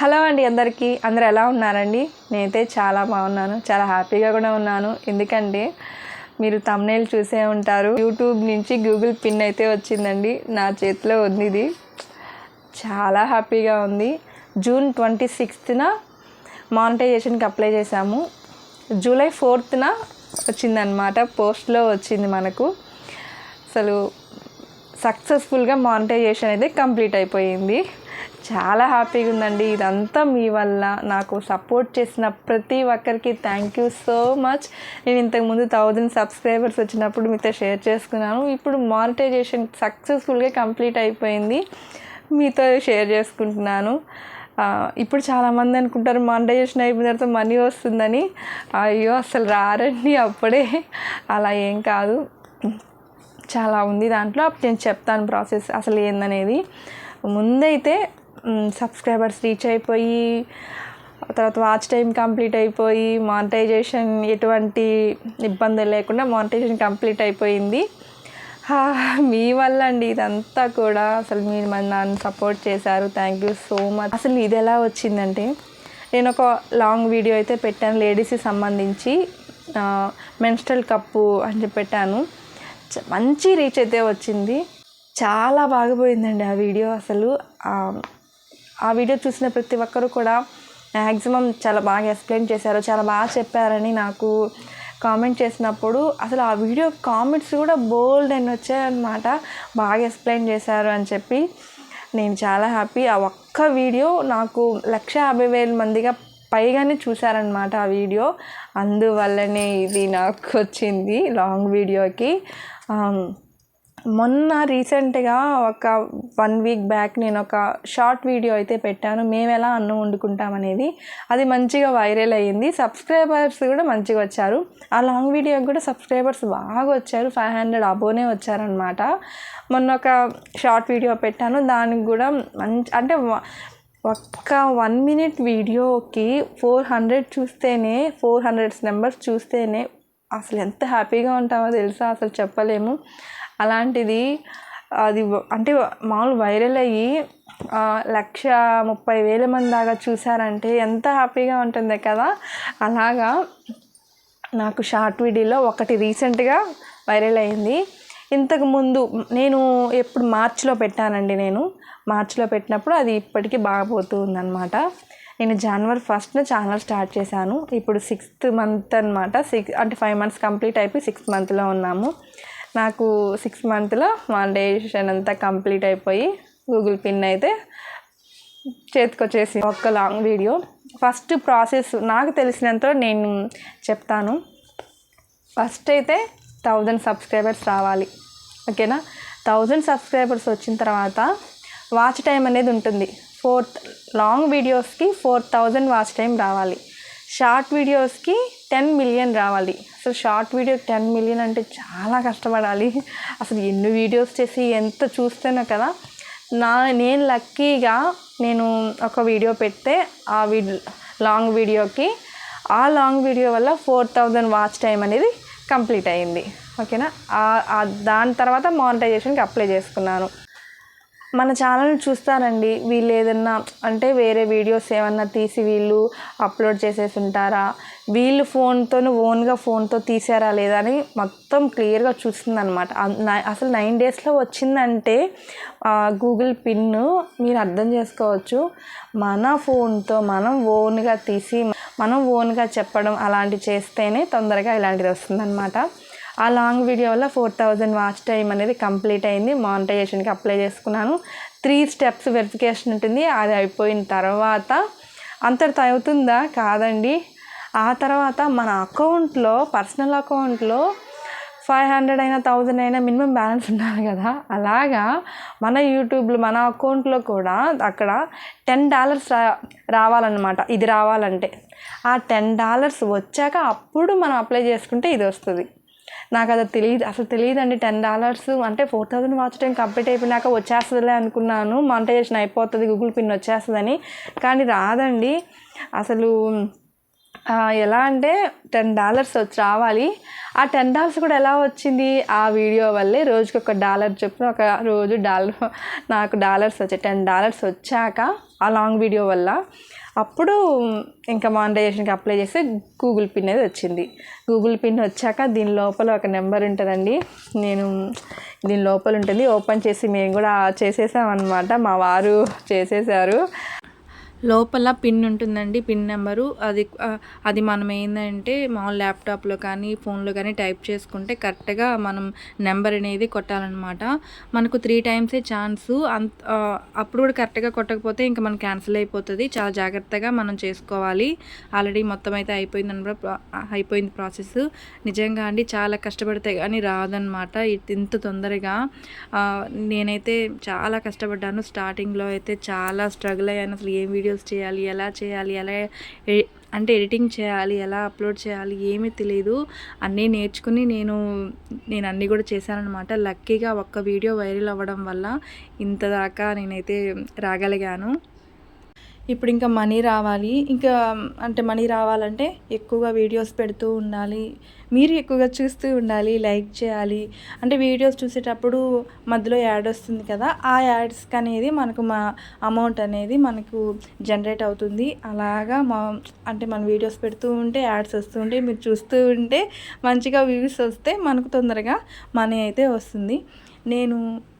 Hello అండి అందరికీ. అందరు ఎలా ఉన్నారండి? నేనైతే చాలా బాగున్నాను. చాలా హ్యాపీగా కూడా ఉన్నాను. ఎందుకంటే మీరు తమ్నేల్ చూసే ఉంటారు. యూట్యూబ్ నుంచి గూగుల్ పిన్ అయితే వచ్చిందండి. నా చేతిలో ఉంది ఇది. చాలా హ్యాపీగా ఉంది. జూన్ ట్వంటీ సిక్స్త్న మానిటైజేషన్కి అప్లై చేశాము. జూలై ఫోర్త్న వచ్చిందనమాట పోస్ట్లో వచ్చింది మనకు. అసలు సక్సెస్ఫుల్గా మానిటైజేషన్ అయితే కంప్లీట్ అయిపోయింది. చాలా హ్యాపీగా ఉందండి. ఇదంతా మీ వల్ల నాకు సపోర్ట్ చేసిన ప్రతి ఒక్కరికి థ్యాంక్ యూ సో మచ్. నేను ఇంతకుముందు థౌజండ్ సబ్స్క్రైబర్స్ వచ్చినప్పుడు మీతో షేర్ చేసుకున్నాను. ఇప్పుడు మానిటైజేషన్ సక్సెస్ఫుల్గా కంప్లీట్ అయిపోయింది. మీతో షేర్ చేసుకుంటున్నాను. ఇప్పుడు చాలామంది అనుకుంటారు మానిటైజేషన్ అయిపోయిన తర్వాత మనీ వస్తుందని. అయ్యో అసలు రారండి అప్పుడే. అలా ఏం కాదు. చాలా ఉంది దాంట్లో. అప్పుడు నేను చెప్తాను ప్రాసెస్ అసలు ఏందనేది. ముందైతే సబ్స్క్రైబర్స్ రీచ్ అయిపోయి తర్వాత వాచ్ టైం కంప్లీట్ అయిపోయి మానిటైజేషన్ ఎటువంటి ఇబ్బందులు లేకుండా మానిటైజేషన్ కంప్లీట్ అయిపోయింది. హా, మీ వల్ల అండి ఇదంతా కూడా. అసలు మీరు మన నన్ను సపోర్ట్ చేశారు. Thank you so much. అసలు ఇది ఎలా వచ్చిందంటే నేను ఒక లాంగ్ వీడియో అయితే పెట్టాను లేడీస్కి సంబంధించి మెన్స్ట్రల్ కప్పు అని చెప్పి పెట్టాను. మంచి రీచ్ అయితే వచ్చింది. చాలా బాగా పోయిందండి ఆ వీడియో అసలు. ఆ, వీడియో చూసిన ప్రతి ఒక్కరు కూడా మ్యాక్సిమం చాలా బాగా ఎక్స్ప్లెయిన్ చేశారు చాలా బాగా చెప్పారని నాకు కామెంట్ చేసినప్పుడు అసలు ఆ వీడియో కామెంట్స్ కూడా బోల్డ్ అని వచ్చాయన్నమాట. బాగా ఎక్స్ప్లెయిన్ చేశారు అని చెప్పి నేను చాలా హ్యాపీ ఆ ఒక్క వీడియో నాకు లక్ష యాభై వేల మందిగా పైగానే చూశారనమాట ఆ వీడియో అందువల్లనే ఇది నాకు వచ్చింది లాంగ్ వీడియోకి మొన్న రీసెంట్గా ఒక వన్ వీక్ బ్యాక్ నేను ఒక షార్ట్ వీడియో అయితే పెట్టాను. మేము ఎలా అన్నం వండుకుంటాం అనేది. అది మంచిగా వైరల్ అయ్యింది. సబ్స్క్రైబర్స్ కూడా మంచిగా వచ్చారు. ఆ లాంగ్ వీడియోకి కూడా సబ్స్క్రైబర్స్ బాగా వచ్చారు. ఫైవ్ హండ్రెడ్ అబోనే వచ్చారనమాట మొన్న ఒక షార్ట్ వీడియో పెట్టాను. దానికి కూడా మంచి అంటే ఒక్క వన్ మినిట్ వీడియోకి ఫోర్ హండ్రెడ్ చూస్తేనే ఫోర్ హండ్రెడ్స్ నెంబర్స్ చూస్తేనే అసలు ఎంత హ్యాపీగా ఉంటామో తెలుసా? అసలు చెప్పలేము. అలాంటిది అది అంటే మామూలు వైరల్ అయ్యి లక్ష ముప్పై వేల మంది దాకా చూసారంటే ఎంత హ్యాపీగా ఉంటుంది కదా? అలాగా నాకు షార్ట్ వీడియోలో ఒకటి రీసెంట్గా వైరల్ అయింది. ఇంతకు ముందు నేను ఎప్పుడు మార్చిలో పెట్టానండి నేను. మార్చిలో పెట్టినప్పుడు అది ఇప్పటికీ బాగా పోతూ ఉందన్నమాట. నేను జనవరి ఫస్ట్న ఛానల్ స్టార్ట్ చేశాను. ఇప్పుడు సిక్స్త్ మంత్ అనమాట సిక్స్ అంటే ఫైవ్ మంత్స్ కంప్లీట్ అయిపోయి సిక్స్త్ మంత్లో ఉన్నాము. నాకు సిక్స్ మంత్లో మాండేషన్ అంతా కంప్లీట్ అయిపోయి గూగుల్ పిన్ అయితే చేతికొచ్చేసి ఒక్క లాంగ్ వీడియో ఫస్ట్ ప్రాసెస్ నాకు తెలిసినంత నేను చెప్తాను. ఫస్ట్ అయితే థౌజండ్ సబ్స్క్రైబర్స్ రావాలి. ఓకేనా థౌజండ్ సబ్స్క్రైబర్స్ వచ్చిన తర్వాత వాచ్ టైం అనేది ఉంటుంది. ఫోర్త్ లాంగ్ వీడియోస్కి ఫోర్ థౌజండ్ వాచ్ టైం రావాలి. షార్ట్ వీడియోస్కి టెన్ మిలియన్ రావాలి. అసలు షార్ట్ వీడియో టెన్ మిలియన్ అంటే చాలా కష్టపడాలి. అసలు ఎన్ని వీడియోస్ చేసి ఎంత చూస్తేనో కదా. నా నేను లక్కీగా నేను ఒక వీడియో పెడితే ఆ వీడియో లాంగ్ వీడియోకి ఆ లాంగ్ వీడియో వల్ల ఫోర్ థౌజండ్ వాచ్ టైం అనేది కంప్లీట్ అయింది. ఓకేనా? దాని తర్వాత మానిటైజేషన్కి అప్లై చేసుకున్నాను. మన ఛానల్ చూస్తారండి. వీళ్ళు ఏదన్నా అంటే వేరే వీడియోస్ ఏమన్నా తీసి వీళ్ళు అప్లోడ్ చేసేసి ఉంటారా? వీళ్ళు ఫోన్తో ఓన్గా ఫోన్తో తీసారా లేదా అని మొత్తం క్లియర్గా చూస్తుంది అనమాట అసలు నైన్ డేస్లో వచ్చిందంటే గూగుల్ పిన్ మీరు అర్థం చేసుకోవచ్చు. మన ఫోన్తో మనం ఓన్గా తీసి మనం ఓన్గా చెప్పడం అలాంటివి చేస్తేనే తొందరగా ఇలాంటిది వస్తుందన్నమాట. ఆ లాంగ్ వీడియో వల్ల ఫోర్ థౌజండ్ వాచ్ టైం అనేది కంప్లీట్ అయింది. మానిటైజేషన్కి అప్లై చేసుకున్నాను. త్రీ స్టెప్స్ వెరిఫికేషన్ ఉంటుంది. అది అయిపోయిన తర్వాత అంతటితో అవుతుందా కాదండి. ఆ తర్వాత మన అకౌంట్లో పర్సనల్ అకౌంట్లో ఫైవ్ హండ్రెడ్ అయినా థౌజండ్ అయినా మినిమం బ్యాలెన్స్ ఉండాలి కదా. అలాగా మన యూట్యూబ్లో మన అకౌంట్లో కూడా అక్కడ టెన్ డాలర్స్ రా రావాలన్నమాట. ఇది రావాలంటే. ఆ టెన్ డాలర్స్ వచ్చాక అప్పుడు మనం అప్లై చేసుకుంటే ఇది వస్తుంది. నాకు అది తెలియదు అసలు తెలియదండి టెన్ డాలర్స్ అంటే four thousand watch time complete అయిపోయినాక వచ్చేస్తుందిలే అనుకున్నాను. మానిటైజేషన్ అయిపోతుంది గూగుల్ పిన్ వచ్చేస్తుందని. కానీ రాదండి. అసలు ఎలా అంటే టెన్ డాలర్స్ వచ్చి రావాలి. ఆ టెన్ డాలర్స్ కూడా ఎలా వచ్చింది? ఆ వీడియో వల్లే రోజుకి ఒక డాలర్ చెప్పిన ఒక రోజు డాలర్ నాకు డాలర్స్ వచ్చాయి. టెన్ డాలర్స్ వచ్చాక ఆ లాంగ్ వీడియో వల్ల అప్పుడు ఇంకా మానిటైజేషన్కి అప్లై చేస్తే గూగుల్ పిన్ అనేది వచ్చింది. గూగుల్ పిన్ వచ్చాక దీని లోపల ఒక నెంబర్ ఉంటుందండి. నేను దీని లోపల ఉంటుంది. ఓపెన్ చేసి మేము కూడా చేసేసాం అనమాట మా వారు చేసేసారు. లోపల పిన్ ఉంటుందండి పిన్ నెంబరు. అది అది మనం ఏంటంటే మామూలు ల్యాప్టాప్లో కానీ ఫోన్లో కానీ టైప్ చేసుకుంటే కరెక్ట్గా మనం నెంబర్ అనేది కొట్టాలన్నమాట. మనకు త్రీ టైమ్సే ఛాన్స్. అంత అప్పుడు కూడా కరెక్ట్గా కొట్టకపోతే ఇంకా మనకి క్యాన్సిల్ అయిపోతుంది. చాలా జాగ్రత్తగా మనం చేసుకోవాలి. ఆల్రెడీ మొత్తం అయితే అయిపోయింది అనమాట అయిపోయింది ప్రాసెస్. నిజంగా అండి చాలా కష్టపడితే కానీ రాదనమాట ఇంత తొందరగా. నేనైతే చాలా కష్టపడ్డాను. స్టార్టింగ్లో అయితే చాలా స్ట్రగుల్ అయ్యాను. అసలు ఏం వీడియోస్ చేయాలి ఎలా చేయాలి ఎలా అంటే ఎడిటింగ్ చేయాలి ఎలా అప్లోడ్ చేయాలి ఏమీ తెలియదు అన్నీ నేర్చుకుని నేను నేను అన్నీ కూడా చేశానన్నమాట. లక్కీగా ఒక్క వీడియో వైరల్ అవ్వడం వల్ల ఇంత దాకా నేనైతే రాగలిగాను. ఇప్పుడు ఇంకా మనీ రావాలి. ఇంకా అంటే మనీ రావాలంటే ఎక్కువగా వీడియోస్ పెడుతూ ఉండాలి. మీరు ఎక్కువగా చూస్తూ ఉండాలి లైక్ చేయాలి. అంటే వీడియోస్ చూసేటప్పుడు మధ్యలో యాడ్ వస్తుంది కదా ఆ యాడ్స్కి అనేది మనకు మా అమౌంట్ అనేది మనకు జనరేట్ అవుతుంది. అలాగా మా అంటే మన వీడియోస్ పెడుతూ ఉంటే యాడ్స్ వస్తూ ఉంటే మీరు చూస్తూ ఉంటే మంచిగా వ్యూస్ వస్తే మనకు తొందరగా మనీ అయితే వస్తుంది. నేను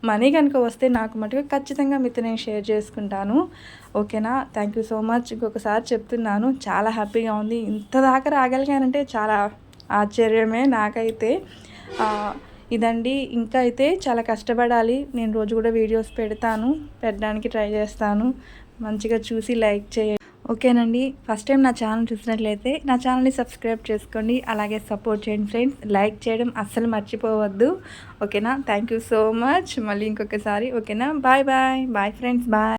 మనీ కనుక వస్తే నాకు మటుకు ఖచ్చితంగా మీతో నేను షేర్ చేసుకుంటాను. ఓకేనా? Thank you so much. ఇంకొకసారి చెప్తున్నాను. చాలా హ్యాపీగా ఉంది. ఇంత దాకా రాగలిగానంటే చాలా ఆశ్చర్యమే నాకైతే. ఇదండి. ఇంకా అయితే చాలా కష్టపడాలి. నేను రోజు కూడా వీడియోస్ పెడతాను. పెట్టడానికి ట్రై చేస్తాను. మంచిగా చూసి లైక్ చేయండి. ఓకేనండి. ఫస్ట్ టైం నా ఛానల్ చూసినట్లయితే నా ఛానల్ని సబ్స్క్రైబ్ చేసుకోండి. అలాగే సపోర్ట్ చేయండి ఫ్రెండ్స్. లైక్ చేయడం అస్సలు మర్చిపోవద్దు. ఓకేనా? Thank you so much. మళ్ళీ ఇంకొకసారి. ఓకేనా? Bye bye. Bye friends. Bye.